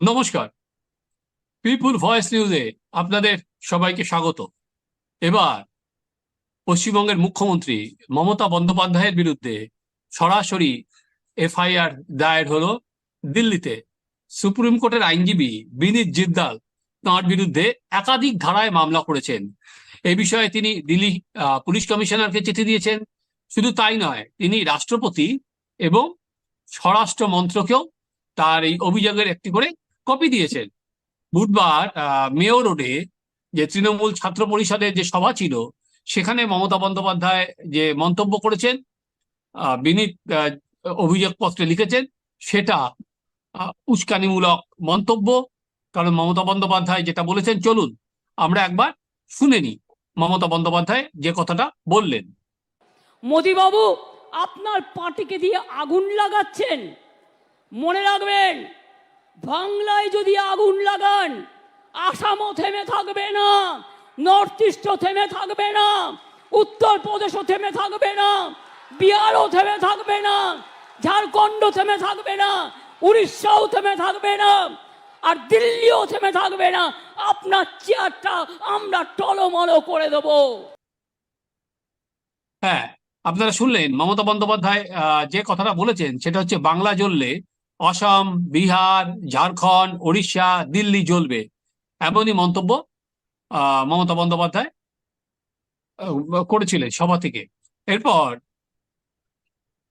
নমস্কার। পিপুল ভয়েস নিউজে আপনাদের সবাইকে স্বাগত। এবার পশ্চিমবঙ্গের মুখ্যমন্ত্রী মমতা বন্দ্যোপাধ্যায়ের বিরুদ্ধে সরাসরি এফআইআর দায়ের হলো দিল্লিতে। সুপ্রিম কোর্টের আইনজীবী বিনীত জিদ্দাল তাঁর বিরুদ্ধে একাধিক ধারায় মামলা করেছেন। এ বিষয়ে তিনি দিল্লি পুলিশ কমিশনারকে চিঠি দিয়েছেন। শুধু তাই নয়, তিনি রাষ্ট্রপতি এবং স্বরাষ্ট্র মন্ত্রকেও তার এই অভিযোগের একটি করে কপি দিয়েছেন। বুধবার মেয়র রোডে যে তৃণমূল ছাত্র পরিষদের যে সভা ছিল, সেখানে মমতা বন্দ্যোপাধ্যায় যে মন্তব্য করেছেন বিনীত অভিযোগপত্রে লিখেছেন, সেটা উস্কানিমূলক মন্তব্য। কারণ মমতা বন্দ্যোপাধ্যায় যেটা বলেছেন, চলুন, আমরা একবার শুনে নিই মমতা বন্দ্যোপাধ্যায় যে কথাটা বললেন। মোদিবাবু, আপনার পার্টিকে দিয়ে আগুন লাগাচ্ছেন। মনে রাখবেন বাংলায় যদি আগুন লাগান, আসামও থেমে থাকবে না, নর্থ ইস্টও থেমে থাকবে না, উত্তরপ্রদেশও থেমে থাকবে না, বিহারও থেমে থাকবে না ঝাড়খণ্ড থেমে থাকবে না, উড়িষ্যাও থেমে থাকবে না, আর দিল্লিও থেমে থাকবে না, আপনার চেয়ারটা আমরা টলমলো করে দেবো। হ্যাঁ আপনারা শুনলেন মমতা বন্দ্যোপাধ্যায় যে কথাটা বলেছেন, সেটা হচ্ছে বাংলা জ্বললে অসম বিহার, ঝাড়খণ্ড, ওড়িশা, দিল্লি জ্বলবে। এমনই মন্তব্য মমতা বন্দ্যোপাধ্যায় করেছিলেন সভা থেকে। এরপর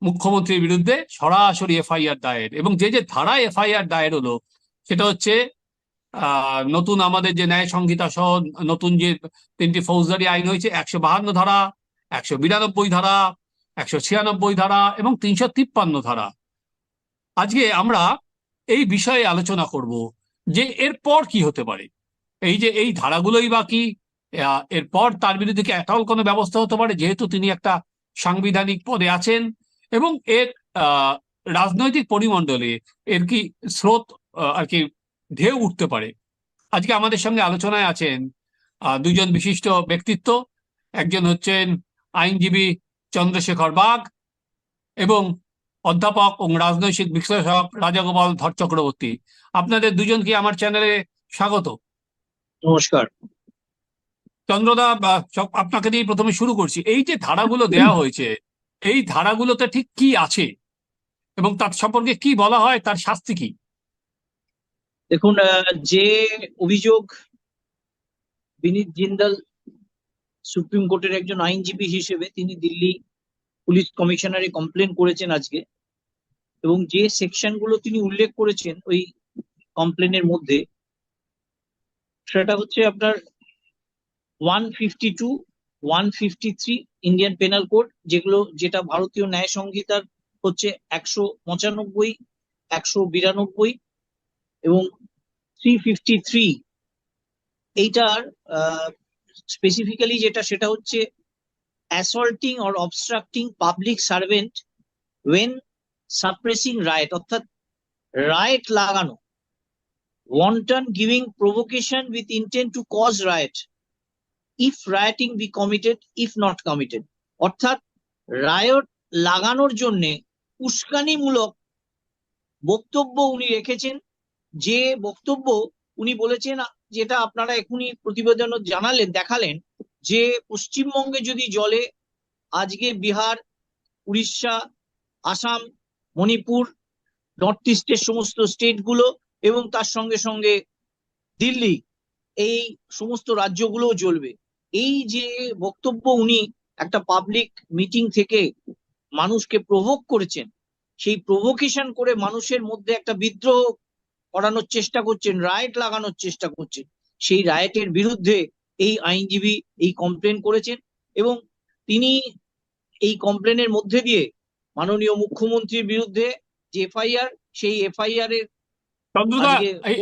মুখ্যমন্ত্রীর বিরুদ্ধে সরাসরি এফআইআর দায়ের। এবং যে যে ধারায় এফআইআর দায়ের হলো, সেটা হচ্ছে নতুন আমাদের যে ন্যায় সংহিতা সহ নতুন যে তিনটি ফৌজদারি আইন হয়েছে, একশো বাহান্ন ধারা, একশো বিরানব্বই ধারা, একশো ছিয়ানব্বই ধারা এবং তিনশো তিপ্পান্ন ধারা। আজকে আমরা এই বিষয়ে আলোচনা করব যে এরপর কি হতে পারে। এই যে এই ধারাগুলোই বা কি এরপর তার বিরুদ্ধে কি এটাও কোনো ব্যবস্থা হতে পারে? যেহেতু তিনি একটা সাংবিধানিক পদে আছেন এবং এর রাজনৈতিক পরিমণ্ডলে এর কি স্রোত আর কি ঢেউ উঠতে পারে। আজকে আমাদের সঙ্গে আলোচনায় আছেন দুজন বিশিষ্ট ব্যক্তিত্ব। একজন হচ্ছেন আইনজীবী চন্দ্রশেখর বাগ এবং অধ্যাপক ও রাজনৈতিক বিশ্লেষক রাজাগোপাল ধর চক্রবর্তী। আপনাদের দুজনকে আমার চ্যানেলে স্বাগত। নমস্কার। চন্দ্রদা আপনাকে দিয়ে প্রথমে শুরু করছি। এই যে ধারাগুলো দেয়া হয়েছে এই ধারাগুলোতে ঠিক কি আছে? এবং তার সম্পর্কে কি বলা হয় তার শাস্তি কি? দেখুন যে অভিযোগ বিনীত জিন্দাল সুপ্রিম কোর্টের একজন আইনজীবী হিসেবে তিনি দিল্লি পুলিশ কমিশনারে কমপ্লেন করেছেন আজকে। এবং যে সেকশনগুলো তিনি উল্লেখ করেছেন ওই কমপ্লেনের মধ্যে, সেটা হচ্ছে আপনার one fifty two one fifty three Indian penal code যেগুলো, যেটা ভারতীয় ন্যায় সংহিতার হচ্ছে একশো পঁচানব্বই, একশো বিরানব্বই এবং থ্রি ফিফটি থ্রি এইটার স্পেসিফিক্যালি যেটা, সেটা হচ্ছে assaulting or obstructing public servant when suppressing riot অর্থাৎ রাইট লাগানো wanton giving provocation with intent to cause riot if rioting be committed if not committed অর্থাৎ রায়ট লাগানোর জন্যে উস্কানিমূলক বক্তব্য উনি রেখেছেন, যে বক্তব্য উনি বলেছেন, যেটা আপনারা এখনই প্রতিবেদন জানালেন, দেখালেন যে পশ্চিমবঙ্গে যদি জলে আজকে বিহার, উড়িষ্যা, আসাম, মণিপুর নর্থ ইস্টের সমস্ত স্টেটগুলো এবং তার সঙ্গে সঙ্গে দিল্লি এই সমস্ত রাজ্যগুলোও জ্বলবে। এই যে বক্তব্য উনি একটা পাবলিক মিটিং থেকে মানুষকে প্রভোগ করেছেন, সেই প্রভোকেশন করে মানুষের মধ্যে একটা বিদ্রোহ করানোর চেষ্টা করছেন রাইট লাগানোর চেষ্টা করছেন, সেই রায়টের বিরুদ্ধে এই আইনজীবী এই কমপ্লেন করেছেন এবং তিনি এই কমপ্লেনের মধ্যে দিয়ে মাননীয় মুখ্যমন্ত্রীর বিরুদ্ধে যে এফআইআর সেই এফআইআর এর চন্দ্রদা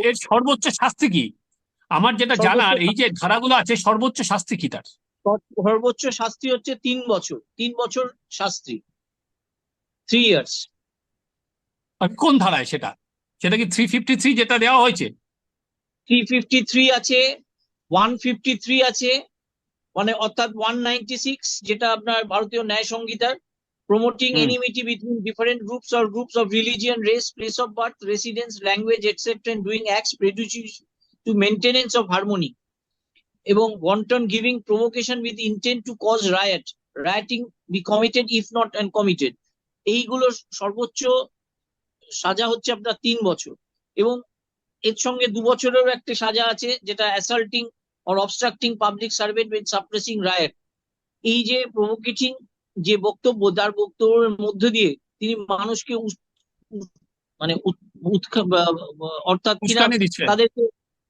এর সর্বোচ্চ শাস্তি কি? আমার যেটা জানার এই যে ধারাগুলো আছে সর্বোচ্চ শাস্তি কি তার? সর্বোচ্চ শাস্তি হচ্ছে তিন বছর তিন বছর শাস্তি। থ্রি ইয়ার্স আর কোন ধারায় সেটা? সেটা কি থ্রি ফিফটি থ্রি যেটা দেওয়া হয়েছে? থ্রি ফিফটি থ্রি আছে ওয়ান ফিফটি থ্রি আছে মানে অর্থাৎ ওয়ান নাইনটি সিক্স যেটা আপনার ভারতীয় ন্যায় সংহিতার Hmm. enmity between different groups or groups of religion, race, place of birth, residence, language, etc., and doing acts prejudicial to maintenance of harmony. এবং wanton giving provocation with intent to cause riot, rioting be committed if not and committed. এইগুলো সর্বোচ্চ সাজা হচ্ছে আপনার তিন বছর এবং এর সঙ্গে দু বছরেরও একটা সাজা আছে যেটা assaulting or obstructing public servant with suppressing riot এই যে প্রভোকেটিং যে বক্তব্য তার বক্তব্যের মধ্য দিয়ে তিনি মানুষকে মানে অর্থাৎ তাদেরকে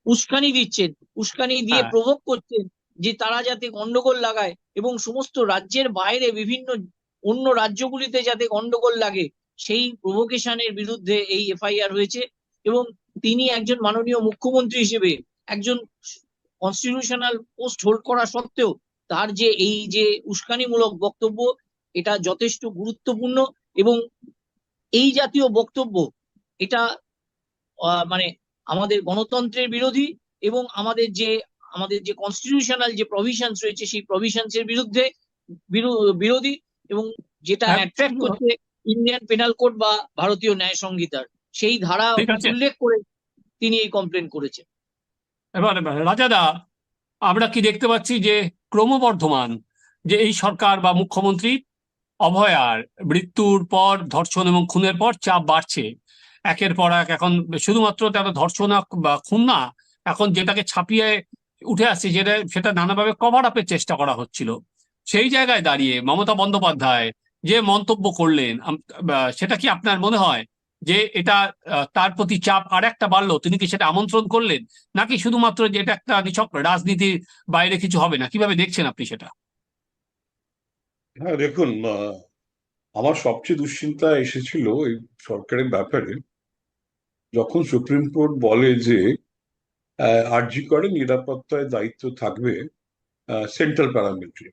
উস্কানি দিচ্ছেন। উস্কানি দিয়ে হ্যাঁ। প্রভোগ করছেন যে তারা যাতে গন্ডগোল লাগায় এবং সমস্ত রাজ্যের বাইরে বিভিন্ন অন্য রাজ্যগুলিতে যাতে গন্ডগোল লাগে সেই প্রভোকেশনের বিরুদ্ধে এই এফআইআর হয়েছে এবং তিনি একজন মাননীয় মুখ্যমন্ত্রী হিসেবে একজন কনস্টিটিউশনাল পোস্ট হোল্ড করা সত্ত্বেও তার যে এই যে উস্কানিমূলক বক্তব্য এটা যথেষ্ট গুরুত্বপূর্ণ এবং এই জাতীয় বক্তব্য এটা মানে আমাদের গণতন্ত্রের বিরোধী এবং আমাদের যে আমাদের যে কনস্টিটিউশনাল যে প্রভিশনস রয়েছে সেই প্রভিশনস এর বিরুদ্ধে বিরো- বিরোধী এবং যেটা অ্যাট্রাক্ট করছে ইন্ডিয়ান পেনাল কোড বা ভারতীয় ন্যায় সংহিতার। সেই ধারা উল্লেখ করে তিনি এই কমপ্লেন করেছেন। এবার রাজাদা, আমরা কি দেখতে পাচ্ছি যে ক্রমবর্ধমান যে এই সরকার বা মুখ্যমন্ত্রী অভয়ার মৃত্যুর পর ধর্ষণ এবং খুনের পর চাপ বাড়ছে। একের পর এক এখন শুধুমাত্র তারা ধর্ষণ বা খুন না, এখন যেটাকে ছাপিয়ে উঠে আসছে যেটা, সেটা নানাভাবে কভার আপের চেষ্টা করা হচ্ছিল। সেই জায়গায় দাঁড়িয়ে মমতা বন্দ্যোপাধ্যায় যে মন্তব্য করলেন সেটা কি আপনার মনে হয় যে এটা তার প্রতি চাপ আর একটা বাড়লো, তিনি কি সেটা আমন্ত্রণ করলেন? নাকি শুধুমাত্র যে এটা একটা নিছক রাজনীতির বাইরে কিছু হবে না? কীভাবে দেখছেন আপনি সেটা? হ্যাঁ দেখুন আমার সবচেয়ে দুশ্চিন্তা এসেছিল এই সরকারের ব্যাপারে। যখন সুপ্রিম কোর্ট বলে যে আরজি করে নিরাপত্তায় দায়িত্ব থাকবে সেন্ট্রাল প্যারামিলিটারি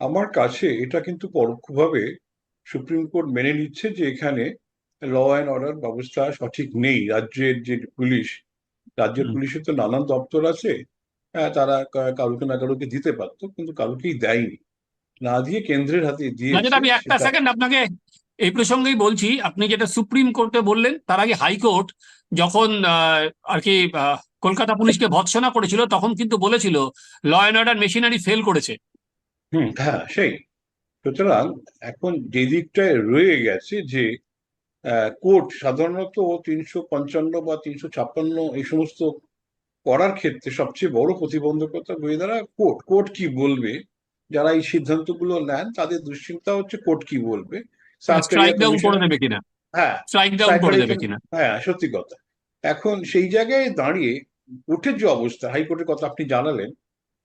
আমার কাছে এটা কিন্তু পরোক্ষভাবে সুপ্রিম কোর্ট মেনে নিচ্ছে যে এখানে ল অ্যান্ড অর্ডার ব্যবস্থা সঠিক নেই। রাজ্যের যে পুলিশ রাজ্যের। পুলিশের তো নানান দপ্তর আছে হ্যাঁ, তারা কারোকে না কারোকে দিতে পারতো কিন্তু কারোকেই দেয়নি। না দিয়ে কেন্দ্রের হাতে দিয়ে আমি একটা সেকেন্ড আপনাকে এই প্রসঙ্গেই বলছি আপনি যেটা সুপ্রিম কোর্টে বললেন তার আগে হাইকোর্ট যখন আর কি কলকাতা পুলিশকে ভৎসনা করেছিল তখন কিন্তু বলেছিল law and order machinery fail করেছে। হুম হ্যাঁ সেই। সুতরাং এখন যে দিকটায় রয়ে গেছে যে কোর্ট সাধারণত তিনশো পঞ্চান্ন বা তিনশো ছাপ্পান্ন এই সমস্ত করার ক্ষেত্রে সবচেয়ে বড় প্রতিবন্ধকতা হয়ে দাঁড়ায় কোর্ট। কোর্ট কি বলবে? যারা এই সিদ্ধান্তগুলো নেন তাদের দুশ্চিন্তা হচ্ছে কোর্ট কি বলবে? হ্যাঁ কিনা? হ্যাঁ সত্যি কথা। এখন সেই জায়গায় দাঁড়িয়ে কোর্টের যে অবস্থা হাইকোর্টের কথা আপনি জানালেন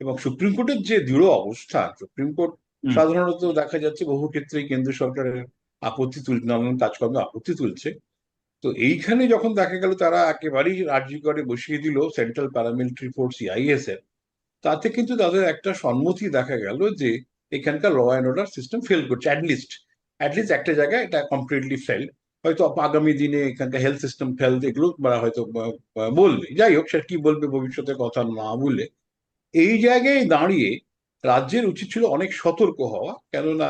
এবং সুপ্রিম কোর্টের যে দৃঢ় অবস্থান সুপ্রিম কোর্ট সাধারণত দেখা যাচ্ছে বহু ক্ষেত্রে কেন্দ্র সরকারের আপত্তি তুল, নানান কাজকর্মে আপত্তি তুলছে। তো এইখানে যখন দেখা গেল তারা একেবারেই রাজি করে বসিয়ে দিল সেন্ট্রাল প্যারামিলিটারি ফোর্স সিআইএসএফ তাতে কিন্তু তাদের একটা সম্মতি দেখা গেল যে এখানকার law and order system fail করছে অ্যাটলিস্ট অ্যাটলিস্ট একটা জায়গায় এটা কমপ্লিটলি ফেল হয়তো আগামী দিনে এখানকার হেলথ সিস্টেম হেলথ এগুলো তারা হয়তো বলবে। যাই হোক সেটা কি বলবে ভবিষ্যতের কথা না বলে। এই জায়গায় দাঁড়িয়ে রাজ্যের উচিত ছিল অনেক সতর্ক হওয়া। কেননা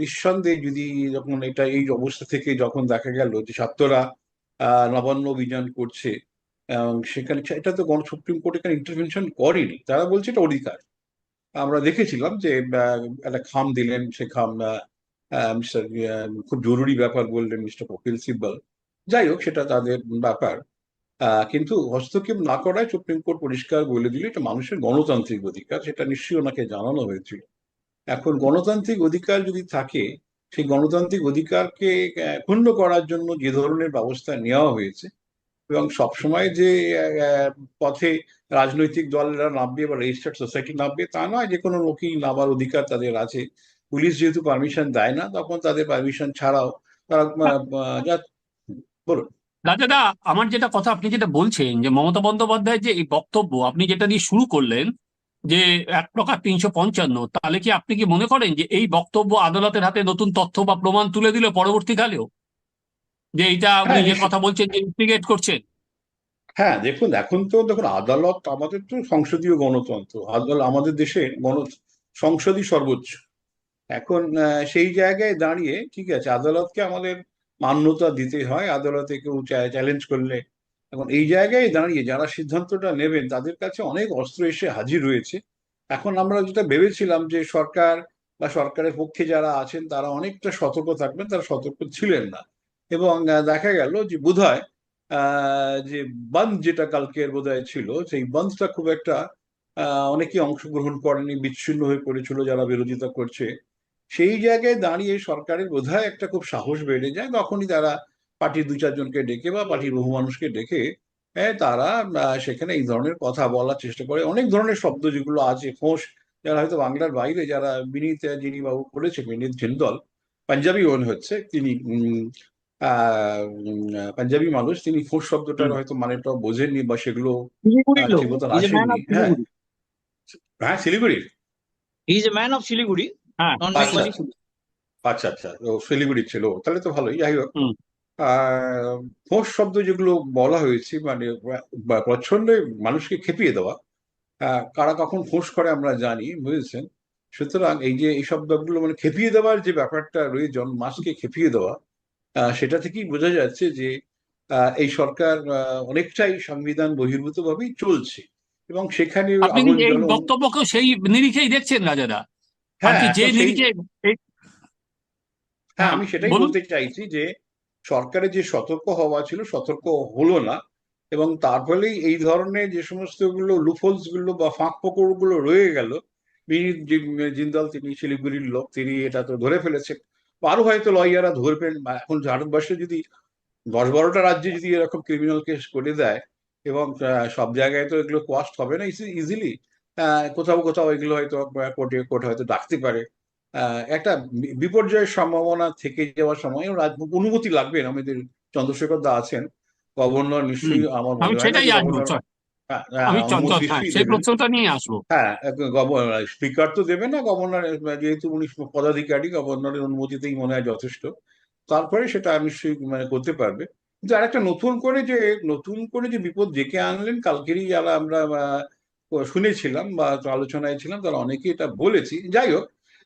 নিঃসন্দেহে যদি যখন এটা এই অবস্থা থেকে যখন দেখা গেল যে ছাত্ররা নবান্ন অভিযান করছে, এবং সেখানে এটা তো গণ সুপ্রিম কোর্ট এখানে ইন্টারভেনশন করেনি। তারা বলছে এটা অধিকার। আমরা দেখেছিলাম যে একটা খাম দিলেন, সে খাম মিস্টার খুব জরুরি ব্যাপার বললেন মিস্টার কপিল সিব্বল। যাই হোক, সেটা তাদের ব্যাপার। কিন্তু হস্তক্ষেপ না করায় সুপ্রিম কোর্ট পরিষ্কার বলে দিল, এটা মানুষের গণতান্ত্রিক অধিকার, সেটা নিশ্চয়ই ওনাকে জানানো হয়েছিল। এখন গণতান্ত্রিক অধিকার যদি থাকে, সেই গণতান্ত্রিক অধিকারকে ক্ষুণ্ণ করার জন্য যে ধরনের ব্যবস্থা নেওয়া হয়েছে এবং সবসময় যে পথে রাজনৈতিক দলরা নামবে বা রেজিস্টার্ড সোসাইটি নামবে, তা নয় যে কোনো লোকই নামার অধিকার তাদের আছে। পুলিশ যেহেতু পারমিশন দেয় না, তখন তাদের পারমিশন ছাড়াও তারা বলুন। রাজাদা, আমার যেটা কথা আপনি যেটা বলছেন, যে মমতা বন্দ্যোপাধ্যায়ের যে এই বক্তব্য, আপনি যেটা দিয়ে শুরু করলেন যে এক প্রকার তিনশো পঞ্চান্ন। তাহলে কি আপনি কি মনে করেন যে এই বক্তব্য আদালতের হাতে নতুন তথ্য বা প্রমাণ তুলে দিল পরবর্তীকালেও? যে এইটা উনি হ্যাঁ, যে কথা বলছেন যে ইনভেস্টিগেট করছেন। হ্যাঁ দেখুন এখন তো দেখুন আদালত আমাদের তো সংসদীয় গণতন্ত্র আদালত আমাদের দেশে গণ সংসদই সর্বোচ্চ। এখন সেই জায়গায় দাঁড়িয়ে ঠিক আছে আদালতকে আমাদের মান্যতা দিতে হয় আদালতে কেউ চ্যালেঞ্জ করলে এখন এই জায়গায় দাঁড়িয়ে যারা সিদ্ধান্তটা নেবেন তাদের কাছে অনেক অস্ত্র এসে হাজির হয়েছে। এখন আমরা যেটা ভেবেছিলাম যে সরকার বা সরকারের পক্ষে যারা আছেন তারা অনেকটা সতর্ক থাকবেন তারা সতর্ক ছিলেন না। এবং দেখা গেল যে বোধহয় যে বন্ধ যেটা কালকের বোধহয় ছিল সেই বন্ধটা খুব একটা আহ, অনেকেই অংশগ্রহণ করেনি বিচ্ছিন্ন হয়ে পড়েছিল যারা বিরোধিতা করছে। সেই জায়গায় দাঁড়িয়ে সরকারের বোধহয় একটা খুব সাহস বেড়ে যায়। তখনই তারা পার্টির দু চারজনকে ডেকে বা পার্টির বহু মানুষকে ডেকে হ্যাঁ, তারা সেখানে এই ধরনের কথা বলার চেষ্টা করে। অনেক ধরনের শব্দ যেগুলো আছে ফোঁস যারা হয়তো বাংলার বাইরে যারা বিনীত যিনি বাবু করেছে বিনীত জিন্দল পাঞ্জাবি ওন হচ্ছে তিনি উম, আহ, পাঞ্জাবি মানুষ তিনি ফোঁস শব্দটার হয়তো মানেটা বোঝেননি বা সেগুলো হ্যাঁ শিলিগুড়ি। হ্যাঁ শিলিগুড়ির is a man of Siliguri. হ্যাঁ আচ্ছা আচ্ছা ও শিলিগুড়ির ছিল। তাহলে তো ভালোই যাই হোক। ফোঁস শব্দ যেগুলো বলা হয়েছে মানে বা- মানুষকে খেপিয়ে দেওয়া কারা কখন ফোঁস করে আমরা জানি বুঝেছেন? সুতরাং এই যে এই শব্দগুলো মানে খেপিয়ে দেওয়ার যে ব্যাপারটা রয়েছে মাসকে খেপিয়ে দেওয়া সেটা থেকেই বোঝা যাচ্ছে যে এই সরকার অনেকটাই সংবিধান বহির্ভূত ভাবেই চলছে। এবং সেখানে আপনি কি আগুন এই জ্বলন বক্তব্যকেও সেই নিরিখেই দেখছেন রাজাদা। হ্যাঁ যে নিরিখে হ্যাঁ আমি সেটাই বলতে চাইছি যে সরকারের যে সতর্ক হওয়া ছিল, সতর্ক হলো না এবং তার ফলেই এই ধরনের যে সমস্তগুলো লুফলসগুলো বা ফাঁকগুলো রয়ে গেল জিন্দাল তিনি শিলিগুড়ির লোক, তিনি এটা তো ধরে ফেলেছেন। আরও হয়তো লয়াররা ধরবেন এখন ভারতবর্ষে যদি দশ বারোটা রাজ্যে যদি এরকম ক্রিমিনাল কেস করে দেয় এবং সব জায়গায় তো এগুলো কোয়াস্ট হবে না ইজিলি কোথাও কোথাও এগুলো হয়তো, কোর্টে, কোর্ট হয়তো ডাকতে পারে। একটা বিপর্যয়ের সম্ভাবনা থেকে যাওয়ার সময় অনুমতি লাগবে না। আমাদের চন্দ্রশেখর দা আছেন। গভর্নর নিশ্চয়ই আমার আমি হয় হ্যাঁ, হ্যাঁ, দেবেন স্পিকার তো দেবে না গভর্নর যেহেতু উনি পদাধিকারী গভর্নরের অনুমতিতেই মনে হয় যথেষ্ট। তারপরে সেটা নিশ্চয়ই মানে করতে পারবে। কিন্তু আরেকটা নতুন করে যে নতুন করে যে বিপদ ডেকে আনলেন কালকেরই যারা আমরা শুনেছিলাম বা আলোচনায় ছিলাম তারা অনেকেই এটা বলেছি। যাই হোক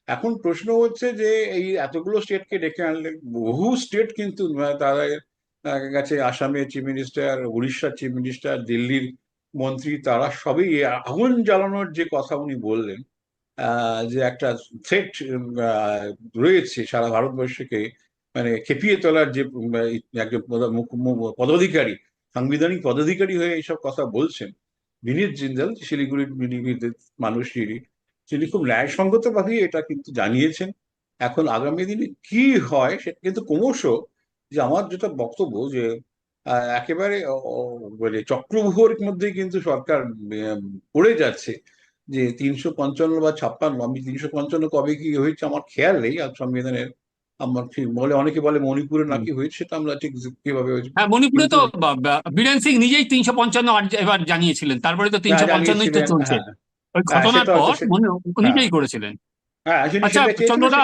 এখন প্রশ্ন হচ্ছে যে এই এতগুলো স্টেটকে ডেকে আনলে বহু স্টেট কিন্তু তারা গেছে আসামের চিফ মিনিস্টার উড়িষ্যার চিফ মিনিস্টার দিল্লির মন্ত্রী, তারা সবই আগুন জ্বালানোর যে কথা উনি বললেন যে একটা থ্রেট রয়েছে সারা ভারতবর্ষকে মানে খেপিয়ে তোলার যে একজন পদাধিকারী, সাংবিধানিক পদাধিকারী হয়ে এইসব কথা বলছেন, বিনীত জিন্দাল, শিলিগুড়ির মানুষ তিনি খুব ন্যায়সঙ্গত ভাবেই এটা কিন্তু জানিয়েছেন। এখন আগামী দিনে কি হয় সেটা কিন্তু ক্রমশ যে আমার যেটা বক্তব্য যে একেবারে মানে চক্রভুয়োর মধ্যে কিন্তু সরকার পড়ে যাচ্ছে যে তিনশো পঞ্চান্ন বা ছাপ্পান্ন আমি তিনশো পঞ্চান্ন কবে কি হয়েছে আমার খেয়াল নেই। আর সংবিধানের আমার ঠিক বলে অনেকে বলে মণিপুরে। নাকি হয়েছে সেটা আমরা ঠিক কীভাবে হয়েছে হ্যাঁ মণিপুরে তো বীরেন সিং নিজেই তিনশো পঞ্চান্ন এবার জানিয়েছিলেন তারপরে তো তিনশো পঞ্চান্নই তো চলছে। হ্যাঁ হ্যাঁ। ঘটনার পর মনে হ্যাঁ। নিজেই করেছিলেন। হ্যাঁ আচ্ছা চন্দ্রদা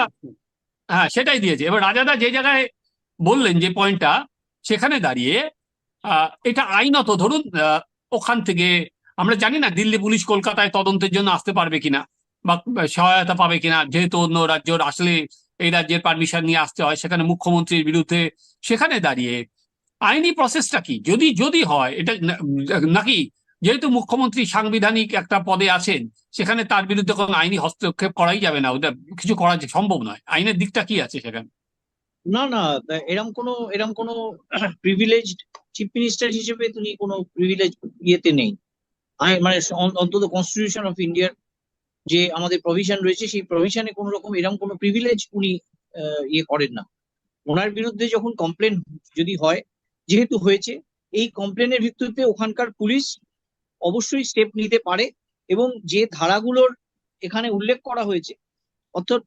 হ্যাঁ সেটাই দিয়েছে। এবার রাজাদা যে জায়গায় বললেন যে পয়েন্টটা সেখানে দাঁড়িয়ে এটা আইনত ধরুন ওখান থেকে আমরা জানি না দিল্লি পুলিশ কলকাতায় তদন্তের জন্য আসতে পারবে কিনা বা বা সহায়তা পাবে কিনা যেহেতু অন্য রাজ্যর আসলে এই রাজ্যের পারমিশন নিয়ে আসতে হয় সেখানে মুখ্যমন্ত্রীর বিরুদ্ধে। সেখানে দাঁড়িয়ে আইনি প্রসেসটা কি? যদি যদি হয় এটা নাকি যেহেতু মুখ্যমন্ত্রী সাংবিধানিক একটা পদে আছেন, সেখানে তার বিরুদ্ধে কোনো আইনি হস্তক্ষেপ করাই যাবে না। ওটা কিছু করা সম্ভব নয়। আইনের দিকটা কি আছে সেখানে? না না এরম কোনো এরম কোনো প্রিভিলেজড চিফ মিনিস্টার হিসেবে তিনি কোনো প্রিভিলেজ ইয়েতে নেই। মানে অন্তত কনস্টিটিউশন অফ ইন্ডিয়ার যে আমাদের প্রভিশন রয়েছে, সেই প্রভিশনে কোনো রকম, এরম কোনো প্রিভিলেজ উনি ইয়ে করেন না। ওনার বিরুদ্ধে যখন কমপ্লেন যদি হয়, যেহেতু হয়েছে, এই কমপ্লেনের ভিত্তিতে ওখানকার পুলিশ অবশ্যই স্টেপ নিতে পারে এবং যে ধারাগুলোর এখানে উল্লেখ করা হয়েছে, অর্থাৎ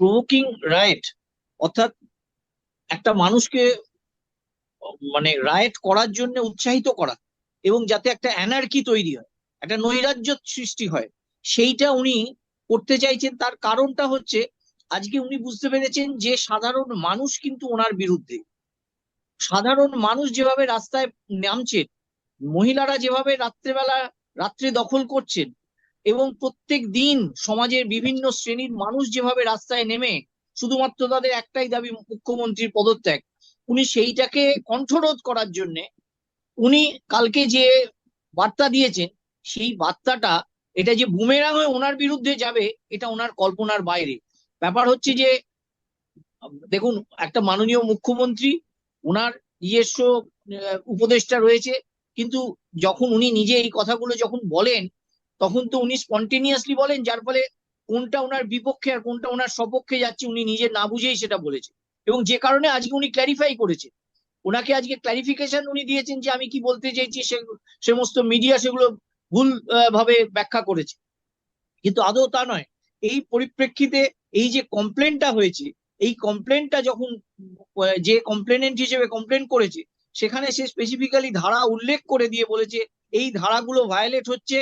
প্রভোকিং রাইট অর্থাৎ একটা মানুষকে মানে রাইট করার জন্য উৎসাহিত করা এবং যাতে একটা অ্যানার্কি তৈরি হয়, একটা নৈরাজ্য সৃষ্টি হয়, সেইটা উনি করতে চাইছেন। তার কারণটা হচ্ছে, আজকে উনি বুঝতে পেরেছেন যে সাধারণ মানুষ কিন্তু ওনার বিরুদ্ধে। সাধারণ মানুষ যেভাবে রাস্তায় নামছেন মহিলারা যেভাবে রাত্রেবেলা, রাত্রে দখল করছেন এবং প্রত্যেক দিন সমাজের বিভিন্ন শ্রেণির মানুষ যেভাবে রাস্তায় নেমে শুধুমাত্র তাদের একটাই দাবি, মুখ্যমন্ত্রীর পদত্যাগ, উনি সেইটাকে কণ্ঠরোধ করার জন্য উনি কালকে যে বার্তা দিয়েছেন, সেই বার্তাটা এটা যে বুমেরাং হয়ে ওনার বিরুদ্ধে যাবে, এটা ওনার কল্পনার বাইরে। ব্যাপার হচ্ছে যে, দেখুন, একটা মাননীয় মুখ্যমন্ত্রী, ওনার নিজস্ব উপদেষ্টা রয়েছে কিন্তু যখন উনি নিজে এই কথাগুলো যখন বলেন, তখন তো উনি স্পন্টেনিয়াসলি বলেন, যার ফলে কোনটা ওনার বিপক্ষে আর কোনটা ওনার সপক্ষে যাচ্ছে উনি নিজে না বুঝেই সেটা বলেছে। এবং যে কারণে আজকে উনি ক্ল্যারিফাই করেছে। ওনাকে আজকে ক্ল্যারিফিকেশন উনি দিয়েছেন যে আমি কি বলতে চাইছি, সে সমস্ত মিডিয়া সেগুলো ভুল ভাবে ব্যাখ্যা করেছে। কিন্তু আদৌ তা নয়। এই পরিপ্রেক্ষিতে এই যে কমপ্লেনটা হয়েছে, এই কমপ্লেনটা যখন যে কমপ্লেনেন্ট হিসেবে কমপ্লেন করেছে সেখানে সে স্পেসিফিক্যালি ধারা উল্লেখ করে দিয়ে বলেছে এই ধারাগুলো ভায়োলেট হচ্ছে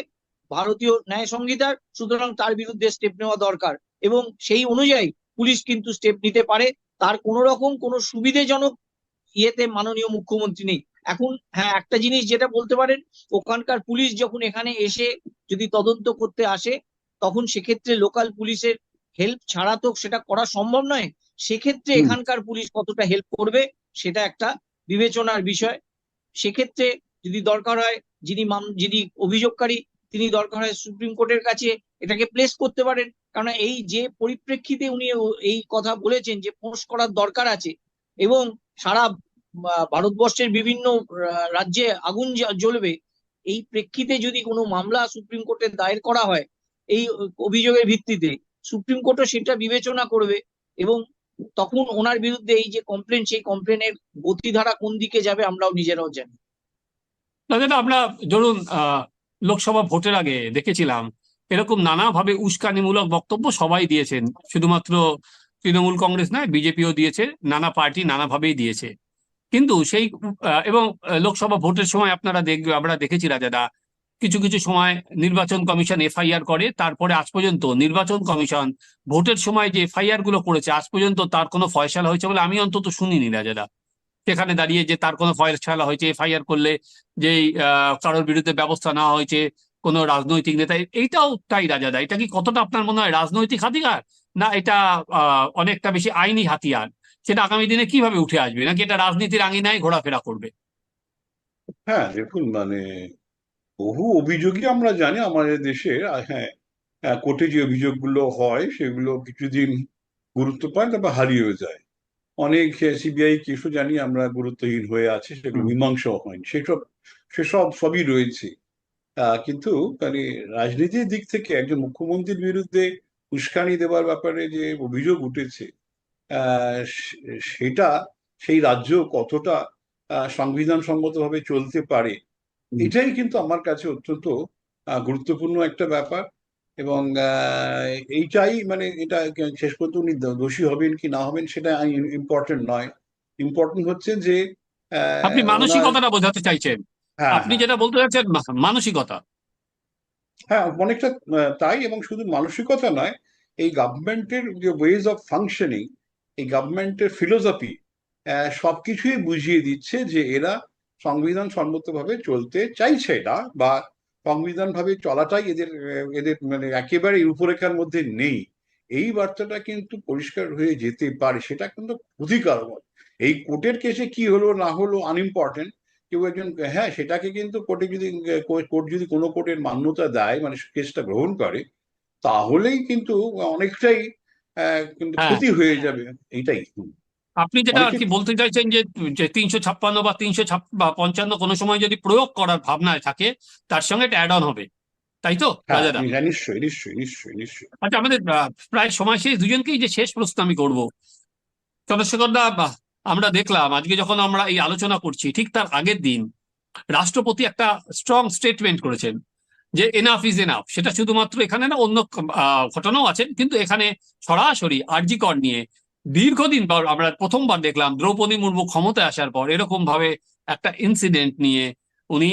ভারতীয় ন্যায় সংহিতার সুতরাং তার বিরুদ্ধে স্টেপ নেওয়া দরকার। এবং সেই অনুযায়ী পুলিশ কিন্তু স্টেপ নিতে পারে তার কোনো রকম কোনো সুবিধেজনক ইয়েতে মাননীয় মুখ্যমন্ত্রী নেই। এখন হ্যাঁ একটা জিনিস যেটা বলতে পারেন ওখানকার পুলিশ যখন এখানে এসে যদি তদন্ত করতে আসে তখন সেক্ষেত্রে লোকাল পুলিশের হেল্প ছাড়া তো সেটা করা সম্ভব নয়। সেক্ষেত্রে এখানকার পুলিশ কতটা হেল্প করবে সেটা একটা বিবেচনার বিষয়। সেক্ষেত্রে যদি দরকার হয়, যিনি যিনি অভিযোগকারী, তিনি দরকার হয় সুপ্রিম কোর্টের কাছে এটাকে প্লেস করতে পারেন। কারণ এই যে পরিপ্রেক্ষিতে উনি এই কথা বলেছেন যে ফোর্স করার দরকার আছে এবং সারা ভারতবর্ষের বিভিন্ন রাজ্যে আগুন জ্বলবে, এই প্রেক্ষিতে যদি কোনো মামলা সুপ্রিম কোর্টে দায়ের করা হয়, এই অভিযোগের ভিত্তিতে সুপ্রিম কোর্টও সেটা বিবেচনা করবে এবং তখন ওনার বিরুদ্ধে এই যে কমপ্লেন সেই কমপ্লেনের গতিধারা কোন দিকে যাবে আমরাও নিজেরাও জানি। দাদা, আমরা ধরুন লোকসভা ভোটের আগে দেখেছিলাম, এরকম নানাভাবে উস্কানিমূলক বক্তব্য সবাই দিয়েছেন। শুধুমাত্র তৃণমূল কংগ্রেস নয়, বিজেপিও দিয়েছে, নানা পার্টি নানাভাবেই দিয়েছে। কিন্তু সেই এবং লোকসভা ভোটের সময় আপনারা দেখবে, আমরা দেখেছি রাজাদা কিছু কিছু সময় নির্বাচন কমিশন এফআইআর করে, তারপরে আজ পর্যন্ত নির্বাচন কমিশন ভোটের সময় যে এফআইআরগুলো করেছে, আজ পর্যন্ত তার কোনো ফয়সালা হয়েছে বলে আমি অন্তত শুনিনি রাজাদা। সেখানে দাঁড়িয়ে যে তার কোনো ফয়সালা হয়েছে এফআইআর করলে, যেই কারোর বিরুদ্ধে ব্যবস্থা নেওয়া হয়েছে, কোনো রাজনৈতিক নেতা, এইটাও তাই রাজাদা। এটা কি কতটা আপনার মনে হয় রাজনৈতিক হাতিয়ার? না এটা অনেকটা বেশি আইনি হাতিয়ার? সেটা আগামী দিনে কীভাবে উঠে আসবে? নাকি এটা রাজনীতির আঙিনায় ঘোরাফেরা করবে? হ্যাঁ দেখুন মানে বহু অভিযোগই আমরা জানি আমাদের দেশে হ্যাঁ কোর্টে যে অভিযোগগুলো হয় সেগুলো কিছুদিন গুরুত্ব পায় তারপর হারিয়েও যায় অনেক সিবিআই কেসও জানি আমরা গুরুত্বহীন হয়ে আছে সেগুলো। মীমাংসাও হয়নি সেসব সেসব সবই রয়েছে আহ, কিন্তু মানে রাজনীতির দিক থেকে একজন মুখ্যমন্ত্রীর বিরুদ্ধে উস্কানি দেওয়ার ব্যাপারে যে অভিযোগ উঠেছে আহ, সেটা সেই রাজ্য কতটা সংবিধান সম্মতভাবে চলতে পারে। এটাই কিন্তু আমার কাছে অত্যন্ত গুরুত্বপূর্ণ একটা ব্যাপার এবং এইটাই মানে এটা শেষ পর্যন্ত উনি দোষী হবেন কি না হবেন সেটা ইম্পর্টেন্ট নয়। ইম্পর্টেন্ট হচ্ছে যে আপনি মানসিকতাটা বোঝাতে চাইছেন। হ্যাঁ আপনি হ্যাঁ। যেটা বলতে চাচ্ছেন মানসিকতা। হ্যাঁ অনেকটা তাই এবং শুধু মানসিকতা নয় এই গভর্নমেন্টের যে ওয়েজ অফ ফাংশনিং এই গভর্নমেন্টের ফিলোসফি সবকিছুই বুঝিয়ে দিচ্ছে যে এরা সংবিধান সম্মতভাবে চলতে চাইছে না বা সংবিধান ভাবে চলাটাই এদের এদের মানে একেবারে রূপরেখার মধ্যে নেই। এই বার্তাটা কিন্তু পরিষ্কার হয়ে যেতে পারে সেটা কিন্তু ক্ষতিকারক এই কোর্টের কেসে কি হলো না হলো আনইম্পর্টেন্ট কেউ একজন হ্যাঁ সেটাকে কিন্তু কোর্টে যদি কোর্ট যদি কোনো কোর্টের মান্যতা দেয় মানে কেসটা গ্রহণ করে তাহলেই কিন্তু অনেকটাই আহ, কিন্তু হ্যাঁ। ক্ষতি হয়ে যাবে। এইটাই। হুম। আপনি যেটা আর কি বলতে চাইছেন যে তিনশো ছাপ্পান্ন বা তিনশো বা পঞ্চান্ন কোনো সময় যদি প্রয়োগ করার ভাবনায় থাকে তার সঙ্গে এটা অ্যাড অন হবে। তাই তো হ্যাঁ রাজাদা? হ্যাঁ, নিশ্চয়ই নিশ্চয়ই নিশ্চয়ই নিশ্চয়ই। আচ্ছা আমাদের প্রায় সময় শেষ দুজনকেই যে শেষ প্রশ্ন আমি করব। চন্দ্রশেখর দা বাহ, আমরা দেখলাম আজকে যখন আমরা এই আলোচনা করছি ঠিক তার আগের দিন রাষ্ট্রপতি একটা স্ট্রং স্টেটমেন্ট করেছেন যে এনাফ ইজ এনাফ সেটা শুধুমাত্র এখানে না অন্য আহ, ঘটনাও আছেন কিন্তু এখানে সরাসরি আরজি কর নিয়ে দীর্ঘদিন পর আমরা প্রথমবার দেখলাম দ্রৌপদী মুর্মু ক্ষমতায় আসার পর এরকম ভাবে একটা ইনসিডেন্ট নিয়ে উনি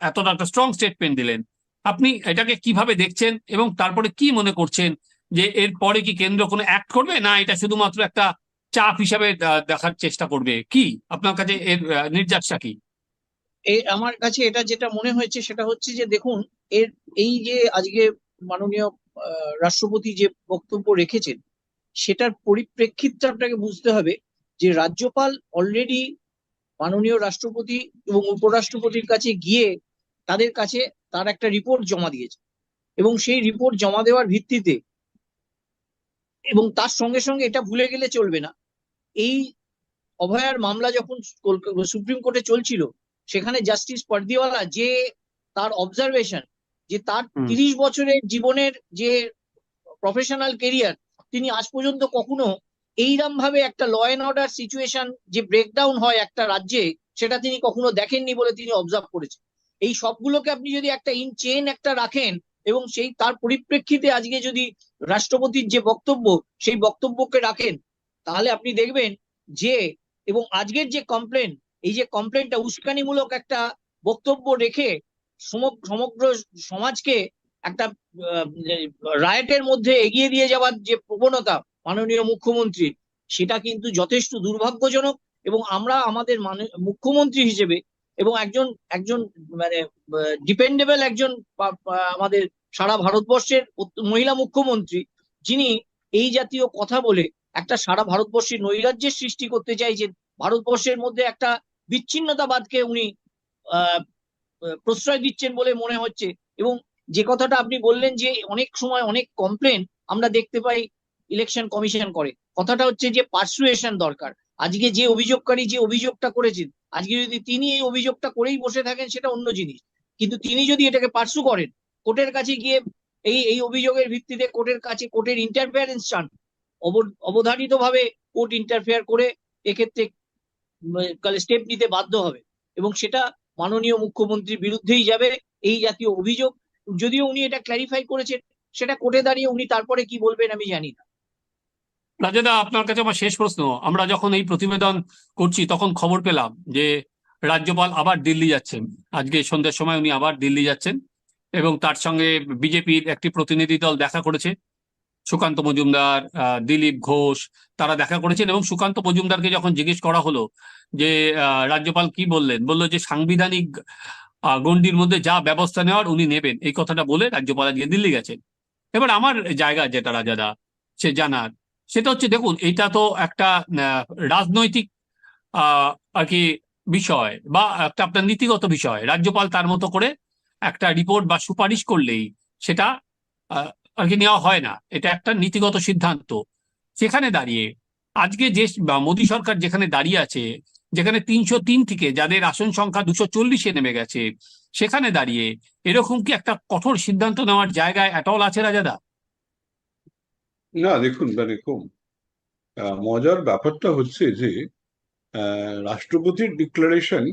এতটা একটা স্ট্রং স্টেটমেন্ট দিলেন। আপনি এটাকে কীভাবে দেখছেন এবং তারপরে কি মনে করছেন যে এর পরে কি কেন্দ্র কোনো অ্যাক্ট করবে? না, এটা শুধুমাত্র একটা চাপ হিসাবে দেখার চেষ্টা করবে। কি? আপনার কাছে এর নির্যাসটা কি? এই আমার কাছে এটা যেটা মনে হয়েছে সেটা হচ্ছে যে দেখুন, এর, এই যে আজকে মাননীয় রাষ্ট্রপতি যে বক্তব্য রেখেছেন সেটার পরিপ্রেক্ষিতটা আপনাকে বুঝতে হবে যে রাজ্যপাল অলরেডি মাননীয় রাষ্ট্রপতি এবং উপরাষ্ট্রপতির কাছে গিয়ে তাদের কাছে তার একটা রিপোর্ট জমা দিয়েছে। এবং সেই রিপোর্ট জমা দেওয়ার ভিত্তিতে এবং তার সঙ্গে সঙ্গে এটা ভুলে গেলে চলবে না। এই অভয়ার মামলা যখন সুপ্রিম কোর্টে চলছিল সেখানে জাস্টিস পারদিওয়ালা যে তার অবজারভেশন যে তার তিরিশ বছরের জীবনের যে প্রফেশনাল কেরিয়ার তিনি আজ পর্যন্ত কখনো এইরকম ভাবে একটা ল অ্যান্ড অর্ডার সিচুয়েশন যে ব্রেকডাউন হয় একটা রাজ্যে, সেটা তিনি কখনো দেখেননি বলে তিনি অবজার্ভ করেছেন। এই সবগুলোকে আপনি যদি একটা ইন চেন একটা রাখেন এবং সেই তার পরিপ্রেক্ষিতে আজকে যদি রাষ্ট্রপতির যে বক্তব্য, সেই বক্তব্যকে রাখেন, তাহলে আপনি দেখবেন যে এবং আজকের যে কমপ্লেন এই যে কমপ্লেনটা উস্কানিমূলক একটা বক্তব্য রেখে সমগ- সমগ্র সমাজকে একটা রায়টের মধ্যে এগিয়ে দিয়ে যাওয়ার যে প্রবণতা মাননীয় মুখ্যমন্ত্রী সেটা কিন্তু যথেষ্ট দুর্ভাগ্যজনক এবং আমরা আমাদের মানে- মুখ্যমন্ত্রী হিসেবে এবং একজন একজন মানে ডিপেন্ডেবল একজন আমাদের সারা ভারতবর্ষের মহিলা মুখ্যমন্ত্রী, যিনি এই জাতীয় কথা বলে একটা সারা ভারতবর্ষের নৈরাজ্যের সৃষ্টি করতে চাইছেন, ভারতবর্ষের মধ্যে একটা বিচ্ছিন্নতাবাদকে উনি প্রশ্রয় দিচ্ছেন বলে মনে হচ্ছে এবং যে কথাটা আপনি বললেন যে অনেক সময় অনেক কমপ্লেন আমরা দেখতে পাই ইলেকশন কমিশন করে। কথাটা হচ্ছে যে পার্সুয়েশন দরকার। আজকে যে অভিযোগকারী যে অভিযোগটা করেছেন, আজকে যদি তিনি এই অভিযোগটা করেই বসে থাকেন সেটা অন্য জিনিস। কিন্তু তিনি যদি এটাকে পার্সু করেন, কোর্টের কাছে গিয়ে এই এই অভিযোগের ভিত্তিতে কোর্টের কাছে কোর্টের ইন্টারফেয়ারেন্স চান অবধারিত ভাবে কোর্ট ইন্টারফেয়ার করে, এক্ষেত্রে স্টেপ নিতে বাধ্য হবে। এবং সেটা মাননীয় মুখ্যমন্ত্রীর বিরুদ্ধেই যাবে। এই জাতীয় অভিযোগ যদিও উনি এটা ক্ল্যারিফাই করেছেন, সেটা কোর্টে দাঁড়িয়ে উনি তারপরে কি বলবেন আমি জানি না। রাজাদা, আপনার কাছে আমার শেষ প্রশ্ন। আমরা যখন এই প্রতিবেদন করছি, তখন খবর পেলাম যে রাজ্যপাল আবার দিল্লি যাচ্ছেন। আজকে সন্ধ্যের সময় উনি আবার দিল্লি যাচ্ছেন এবং তার সঙ্গে বিজেপির একটি প্রতিনিধি দল দেখা করেছে, সুকান্ত মজুমদার দিলীপ ঘোষ, তারা দেখা করেছেন এবং সুকান্ত মজুমদারকে যখন জিজ্ঞেস করা হলো যে রাজ্যপাল কি বললেন? বলল যে, সাংবিধানিক গণ্ডির মধ্যে যা ব্যবস্থা নেওয়ার উনি নেবেন। এই কথাটা বলে রাজ্যপাল আজকে দিল্লি গেছেন। এবার আমার জায়গা যেটা রাজাদা, সে জানার। সেটা হচ্ছে, দেখুন, এটা তো একটা রাজনৈতিক আর কি বিষয় বা একটা আপনার নীতিগত বিষয়। রাজ্যপাল তার মতো করে একটা রিপোর্ট বা সুপারিশ করলেই সেটা আর কি নেওয়া হয় না। এটা একটা নীতিগত সিদ্ধান্ত। সেখানে দাঁড়িয়ে আজকে যে মোদী সরকার যেখানে দাঁড়িয়ে আছে যেখানে তিনশো তিন থেকে যাদের আসন সংখ্যা দুশো চল্লিশে নেমে গেছে সেখানে দাঁড়িয়ে এরকম কি একটা কঠোর সিদ্ধান্ত নেওয়ার জায়গায় অ্যাটল আছে রাজাদা? না দেখুন মানে খুব মজার ব্যাপারটা হচ্ছে যে রাষ্ট্রপতির ডিক্লারেশন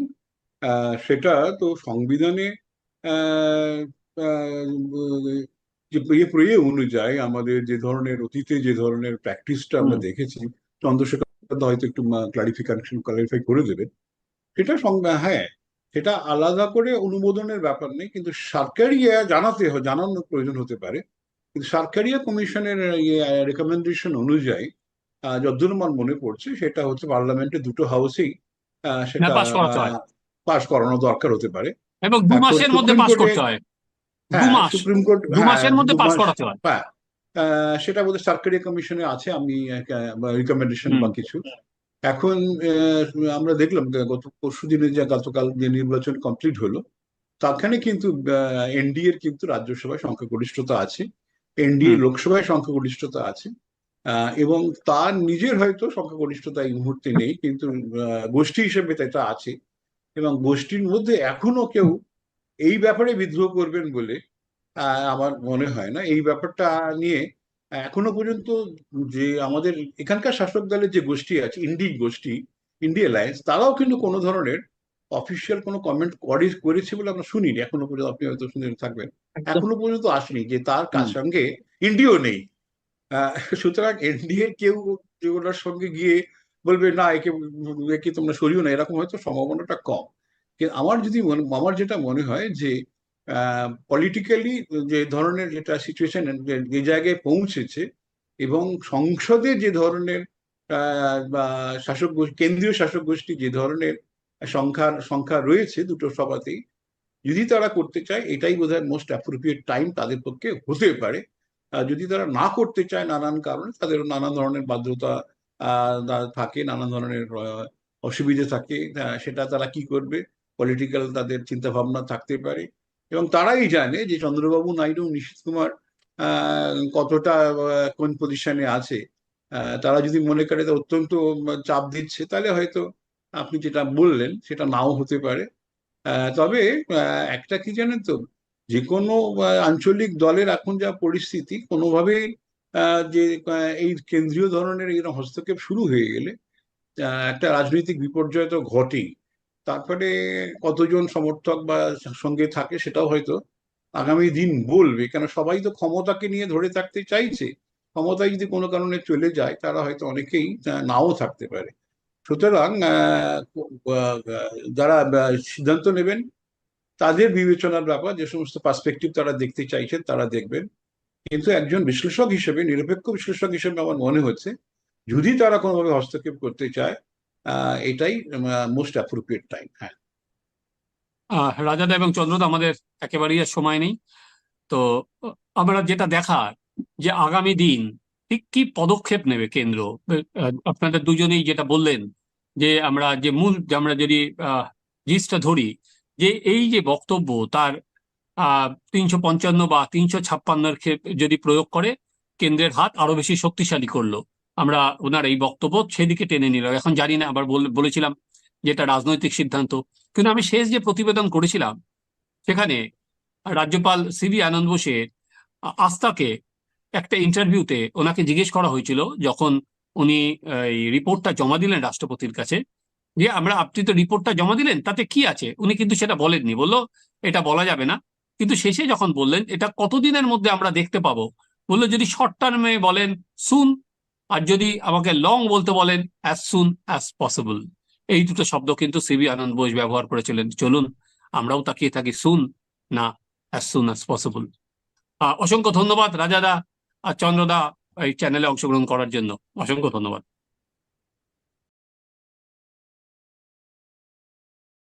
সেটা তো সংবিধানে ইয়ে প্রয়ে অনুযায়ী আমাদের যে ধরনের অতীতে যে ধরনের প্র্যাকটিসটা আমরা দেখেছি চন্দ্রশেখর দা হয়তো একটু ক্লারিফিকেশন ক্লারিফাই করে দেবেন সেটা হ্যাঁ সেটা আলাদা করে অনুমোদনের ব্যাপার নেই কিন্তু সরকারিয়া জানাতে হয় জানানোর প্রয়োজন হতে পারে। কিন্তু সরকারিয়া কমিশনের রেকমেন্ডেশন অনুযায়ী আহ, যতদূর আমার মনে পড়ছে সেটা হচ্ছে পার্লামেন্টে দুটো হাউসেই সেটা হয়। পাশ করানো দরকার হতে পারে। এবং দু মাসের মধ্যে কোর্টে- করতে হয়। দু হ্যাঁ মাস। সুপ্রিম কোর্ট দু হ্যাঁ, মাসের মধ্যে দু পাস মাস- করাতে হয়। হ্যাঁ সেটা বোধহয় সরকারি কমিশনে আছে আমি রিকমেন্ডেশন বা কিছু এখন আমরা দেখলাম গত পরশু দিনে যে গতকাল যে নির্বাচন কমপ্লিট হলো তাখানে কিন্তু এনডিএ এর কিন্তু রাজ্যসভায় সংখ্যাগরিষ্ঠতা আছে এনডিএ। লোকসভায় সংখ্যাগরিষ্ঠতা আছে এবং তার নিজের হয়তো সংখ্যাগরিষ্ঠতা এই মুহূর্তে নেই কিন্তু গোষ্ঠী হিসেবে এটা আছে এবং গোষ্ঠীর মধ্যে এখনও কেউ এই ব্যাপারে বিদ্রোহ করবেন বলে আমার মনে হয় না। এই ব্যাপারটা নিয়ে এখনও পর্যন্ত যে আমাদের এখানকার শাসক দলের যে গোষ্ঠী আছে ইন্ডি গোষ্ঠী ইন্ডি অ্যালায়েন্স তারাও কিন্তু কোনো ধরনের অফিসিয়াল কোনো কমেন্ট করে করেছে বলে আমরা শুনিনি। এখনও পর্যন্ত আপনি হয়তো শুনে থাকবেন। এখনও পর্যন্ত আসেনি যে তার কার সঙ্গে ইন্ডিও নেই। সুতরাং এনডিএ কেউ ওনার সঙ্গে গিয়ে বলবে না একে একে তোমরা সরিও না। এরকম হয়তো সম্ভাবনাটা কম। আমার যদি আমার যেটা মনে হয় যে পলিটিক্যালি যে ধরনের যেটা সিচুয়েশন যে জায়গায় পৌঁছেছে এবং সংসদে যে ধরনের শাসক কেন্দ্রীয় শাসক গোষ্ঠী যে ধরনের সংখ্যার সংখ্যা রয়েছে দুটো সভাতেই, যদি তারা করতে চায়, এটাই বোধহয় মোস্ট অ্যাপ্রোপ্রিয়েট টাইম তাদের পক্ষে হতে পারে। যদি তারা না করতে চায় নানান কারণে তাদের নানান ধরনের বাধ্যতা থাকে, নানান ধরনের অসুবিধে থাকে সেটা তারা কি করবে? পলিটিক্যাল তাদের চিন্তা ভাবনা থাকতে পারে। এবং তারাই জানে যে চন্দ্রবাবু নাইডু ও নিশীথ কুমার কতটা কোন পজিশনে আছে। তারা যদি মনে করে অত্যন্ত চাপ দিচ্ছে, তাহলে হয়তো আপনি যেটা বললেন, সেটা নাও হতে পারে। তবে একটা কি জানেন তো, যে কোনো আঞ্চলিক দলের এখন যা পরিস্থিতি, কোনোভাবেই যে এই কেন্দ্রীয় ধরনের এরকম হস্তক্ষেপ শুরু হয়ে গেলে একটা রাজনৈতিক বিপর্যয় তো ঘটেই। তারপরে কতজন সমর্থক বা সঙ্গে থাকে সেটাও হয়তো আগামী দিন বলবে। কেন সবাই তো ক্ষমতাকে নিয়ে ধরে থাকতে চাইছে। ক্ষমতায় যদি কোনো কারণে চলে যায়, তারা হয়তো অনেকেই নাও থাকতে পারে। সুতরাং যারা সিদ্ধান্ত নেবেন, তাদের বিবেচনার ব্যাপার, যে সমস্ত পার্সপেক্টিভ তারা দেখতে চাইছেন, তারা দেখবেন। কিন্তু একজন বিশ্লেষক হিসেবে, নিরপেক্ষ বিশ্লেষক হিসেবে আমার মনে হচ্ছে, যদি তারা কোনোভাবে হস্তক্ষেপ করতে চায় এটাই মোস্ট অ্যাপ্রোপ্রিয়েট টাইম হ্যাঁ। রাজাদা এবং চন্দ্রদা আমাদের একেবারেই সময় নেই। তো, আমরা যেটা দেখার, যে আগামী দিন ঠিক কি পদক্ষেপ নেবে কেন্দ্র? আপনাদের দুজনেই যেটা বললেন, যে আমরা যে মূল আমরা যদি জিনিসটা ধরি, যে এই যে বক্তব্য তার তিনশো পঞ্চান্ন বা তিনশো ছাপ্পান্নর যদি প্রয়োগ করে, কেন্দ্রের হাত আরও বেশি শক্তিশালী করল। আমরা ওনার এই বক্তব্য সেদিকে টেনে নিল। এখন জানি না, আবার বল- বলেছিলাম যে এটা রাজনৈতিক সিদ্ধান্ত। কিন্তু আমি শেষ যে প্রতিবেদন করেছিলাম, সেখানে রাজ্যপাল সিবি আনন্দ বোসের আস্থাকে একটা ইন্টারভিউতে ওনাকে জিজ্ঞেস করা হয়েছিল, যখন উনি, এই রিপোর্টটা জমা দিলেন রাষ্ট্রপতির কাছে, যে আমরা, আপনি তো রিপোর্টটা জমা দিলেন, তাতে কি আছে? উনি কিন্তু সেটা বলেননি। বলল, এটা বলা যাবে না। কিন্তু শেষে যখন বললেন, এটা কতদিনের মধ্যে আমরা দেখতে পাবো? বলল, যদি শর্ট টার্মে বলেন সুন আর যদি আমাকে লং বলতে বলেন অ্যাজ সুন অ্যাজ পসিবল এই দুটো শব্দ কিন্তু সিবি আনন্দ বোস ব্যবহার করেছিলেন। চলুন, আমরাও তাকিয়ে থাকি সুন না অ্যাজ সুন অ্যাজ পসিবল অসংখ্য ধন্যবাদ রাজাদা আর চন্দ্রদা এই চ্যানেলে অংশগ্রহণ করার জন্য। অসংখ্য ধন্যবাদ।